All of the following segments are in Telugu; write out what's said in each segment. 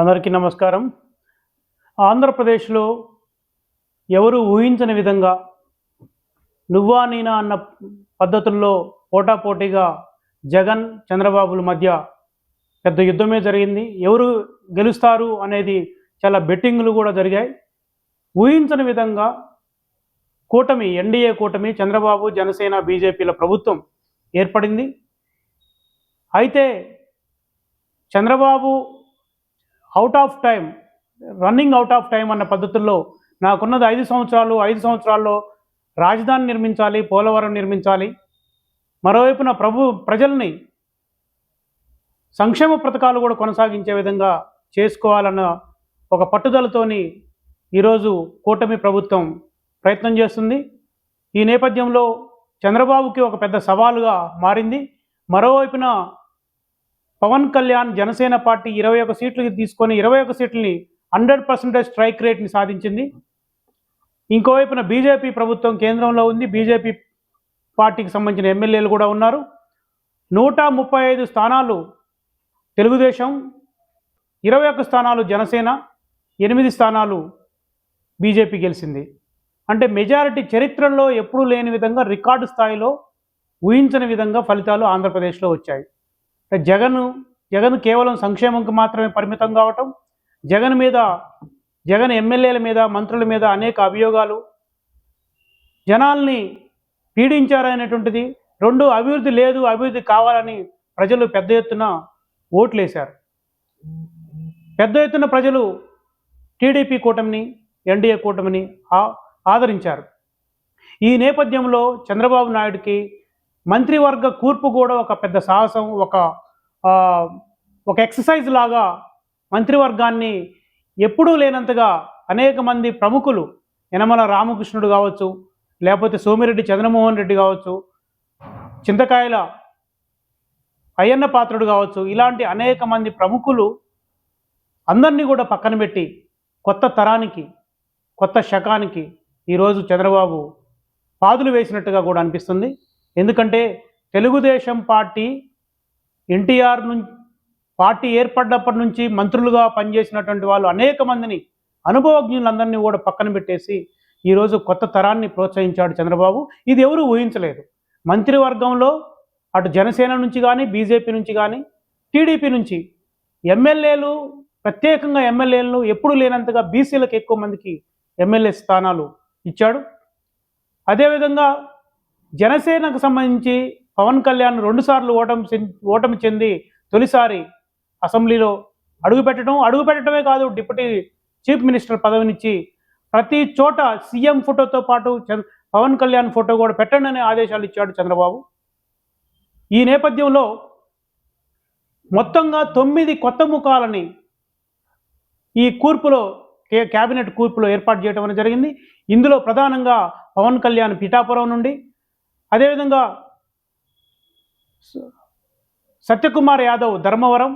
అందరికీ నమస్కారం. ఆంధ్రప్రదేశ్లో ఎవరు ఊహించని విధంగా నువ్వా నేనా అన్న పద్ధతుల్లో పోటాపోటీగా జగన్ చంద్రబాబుల మధ్య పెద్ద యుద్ధమే జరిగింది. ఎవరు గెలుస్తారు అనేది చాలా బెట్టింగ్లు కూడా జరిగాయి. ఊహించని విధంగా కూటమి ఎన్డీఏ కూటమి చంద్రబాబు జనసేన బీజేపీల ప్రభుత్వం ఏర్పడింది. అయితే Chandrababu out of time running out of time అన్న పద్ధతుల్లో నాకున్నది ఐదు సంవత్సరాలు ఐదు సంవత్సరాల్లో రాజధాని నిర్మించాలి పోలవరం నిర్మించాలి. మరోవైపున ప్రభు ప్రజల్ని సంక్షేమ పథకాలు కూడా కొనసాగించే విధంగా చేసుకోవాలన్న ఒక పట్టుదలతోని ఈరోజు కూటమి ప్రభుత్వం ప్రయత్నం చేస్తుంది. ఈ నేపథ్యంలో చంద్రబాబుకి ఒక పెద్ద సవాలుగా మారింది. మరోవైపున పవన్ కళ్యాణ్ జనసేన పార్టీ ఇరవై ఒక సీట్లు తీసుకొని ఇరవై ఒక సీట్లని హండ్రెడ్ పర్సెంటేజ్ స్ట్రైక్ రేట్ని సాధించింది. ఇంకోవైపున బీజేపీ ప్రభుత్వం కేంద్రంలో ఉంది. బీజేపీ పార్టీకి సంబంధించిన ఎమ్మెల్యేలు కూడా ఉన్నారు. నూట ముప్పై ఐదు స్థానాలు తెలుగుదేశం ఇరవై ఒక్క స్థానాలు జనసేన ఎనిమిది స్థానాలు బీజేపీ గెలిచింది. అంటే మెజారిటీ చరిత్రలో ఎప్పుడూ లేని విధంగా రికార్డు స్థాయిలో ఊహించని విధంగా ఫలితాలు ఆంధ్రప్రదేశ్లో వచ్చాయి. అంటే జగన్ జగన్ కేవలం సంక్షేమంకి మాత్రమే పరిమితం కావటం జగన్ మీద జగన్ ఎమ్మెల్యేల మీద మంత్రుల మీద అనేక అభియోగాలు. జనాల్ని పీడించారనేటువంటిది రెండు అభివృద్ధి లేదు అభివృద్ధి కావాలని ప్రజలు పెద్ద ఎత్తున ఓట్లేశారు. పెద్ద ఎత్తున ప్రజలు టీడీపీ కూటమిని ఎన్డీఏ కూటమిని ఆ- ఆదరించారు. ఈ నేపథ్యంలో చంద్రబాబు నాయుడుకి మంత్రివర్గ కూర్పు కూడా ఒక పెద్ద సాహసం ఒక ఒక ఎక్సర్సైజ్ లాగా మంత్రివర్గాన్ని ఎప్పుడూ లేనంతగా అనేక మంది ప్రముఖులు యనమల రామకృష్ణుడు కావచ్చు లేకపోతే సోమిరెడ్డి చంద్రమోహన్ రెడ్డి కావచ్చు చింతకాయల అయ్యన్న పాత్రుడు కావచ్చు ఇలాంటి అనేక మంది ప్రముఖులు అందరినీ కూడా పక్కన పెట్టి కొత్త తరానికి కొత్త శకానికి ఈరోజు చంద్రబాబు పాదులు వేసినట్టుగా కూడా అనిపిస్తుంది. ఎందుకంటే తెలుగుదేశం పార్టీ ఎన్టీఆర్ నుంచి పార్టీ ఏర్పడ్డప్పటి నుంచి మంత్రులుగా పనిచేసినటువంటి వాళ్ళు అనేక మందిని అనుభవజ్ఞులందరినీ కూడా పక్కన పెట్టేసి ఈరోజు కొత్త తరాన్ని ప్రోత్సహించాడు చంద్రబాబు. ఇది ఎవరు ఊహించలేదు. మంత్రివర్గంలో అటు జనసేన నుంచి కానీ బీజేపీ నుంచి కానీ టీడీపీ నుంచి ఎమ్మెల్యేలు ప్రత్యేకంగా ఎమ్మెల్యేలను ఎప్పుడు లేనంతగా బీసీలకు ఎక్కువ మందికి ఎమ్మెల్యే స్థానాలు ఇచ్చాడు. అదేవిధంగా జనసేనకు సంబంధించి పవన్ కళ్యాణ్ రెండుసార్లు ఓటమి ఓటమి చెంది తొలిసారి అసెంబ్లీలో అడుగుపెట్టడం అడుగుపెట్టడమే కాదు డిప్యూటీ చీఫ్ మినిస్టర్ పదవినిచ్చి ప్రతి చోట సీఎం ఫోటోతో పాటు పవన్ కళ్యాణ్ ఫోటో కూడా పెట్టండి అనే ఆదేశాలు ఇచ్చాడు చంద్రబాబు. ఈ నేపథ్యంలో మొత్తంగా తొమ్మిది కొత్త ముఖాలని ఈ కూర్పులో కే క్యాబినెట్ కూర్పులో ఏర్పాటు చేయడం అనేది జరిగింది. ఇందులో ప్రధానంగా పవన్ కళ్యాణ్ పిఠాపురం నుండి అదేవిధంగా స- సత్యకుమార్ యాదవ్ ధర్మవరం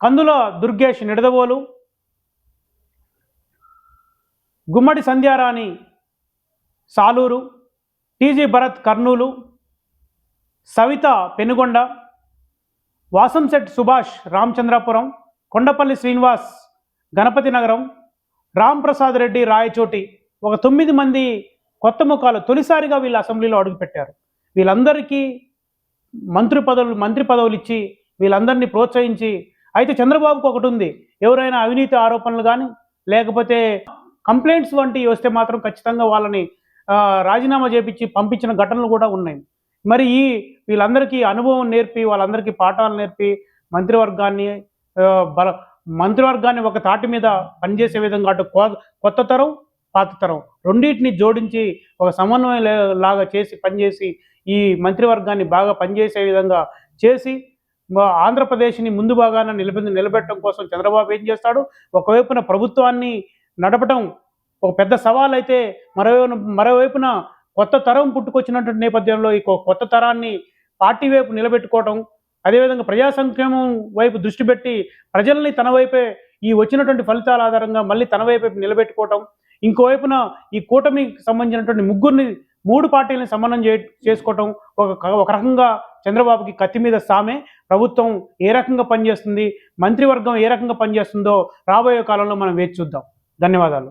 కందుల దుర్గేష్ నిడదవోలు గుమ్మడి సంధ్యారాణి సాలూరు టీజీ భరత్ కర్నూలు సవిత పెనుగొండ వాసంశెట్ సుభాష్ రామచంద్రాపురం కొండపల్లి శ్రీనివాస్ గణపతి నగరం రామ్ ప్రసాద్ రెడ్డి రాయచోటి ఒక తొమ్మిది మంది కొత్త ముఖాలు తొలిసారిగా వీళ్ళు అసెంబ్లీలో అడుగుపెట్టారు. వీళ్ళందరికీ మంత్రి పదవులు మంత్రి పదవులు ఇచ్చి వీళ్ళందరినీ ప్రోత్సహించి అయితే చంద్రబాబుకు ఒకటి ఉంది. ఎవరైనా అవినీతి ఆరోపణలు కానీ లేకపోతే కంప్లైంట్స్ వంటివి వస్తే మాత్రం ఖచ్చితంగా వాళ్ళని రాజీనామా చేపించి పంపించిన ఘటనలు కూడా ఉన్నాయి. మరి ఈ వీళ్ళందరికీ అనుభవం నేర్పి వాళ్ళందరికీ పాఠాలు నేర్పి మంత్రివర్గాన్ని బల మంత్రివర్గాన్ని ఒక తాటి మీద పనిచేసే విధంగా అటు కొత్త తరం పాత తరం రెండింటిని జోడించి ఒక సమన్వయం లాగా చేసి పనిచేసి ఈ మంత్రివర్గాన్ని బాగా పనిచేసే విధంగా చేసి ఆంధ్రప్రదేశ్ని ముందు భాగాన నిలబె నిలబెట్టడం కోసం చంద్రబాబు ఏం చేస్తాడు? ఒకవైపున ప్రభుత్వాన్ని నడపడం ఒక పెద్ద సవాల్ అయితే మరోవైపు మరోవైపున కొత్త తరం పుట్టుకొచ్చినటువంటి నేపథ్యంలో ఈ కొత్త తరాన్ని పార్టీ వైపు నిలబెట్టుకోవడం అదేవిధంగా ప్రజా సంక్షేమం వైపు దృష్టి పెట్టి ప్రజల్ని తన వైపే ఈ వచ్చినటువంటి ఫలితాల ఆధారంగా మళ్ళీ తన వైపు నిలబెట్టుకోవటం ఇంకోవైపున ఈ కూటమికి సంబంధించినటువంటి ముగ్గురిని మూడు పార్టీలను సమన్వయం చే చేసుకోవటం ఒక ఒక రకంగా చంద్రబాబుకి కత్తి మీద సామే. ప్రభుత్వం ఏ రకంగా పనిచేస్తుంది మంత్రివర్గం ఏ రకంగా పనిచేస్తుందో రాబోయే కాలంలో మనం వేచి చూద్దాం. ధన్యవాదాలు.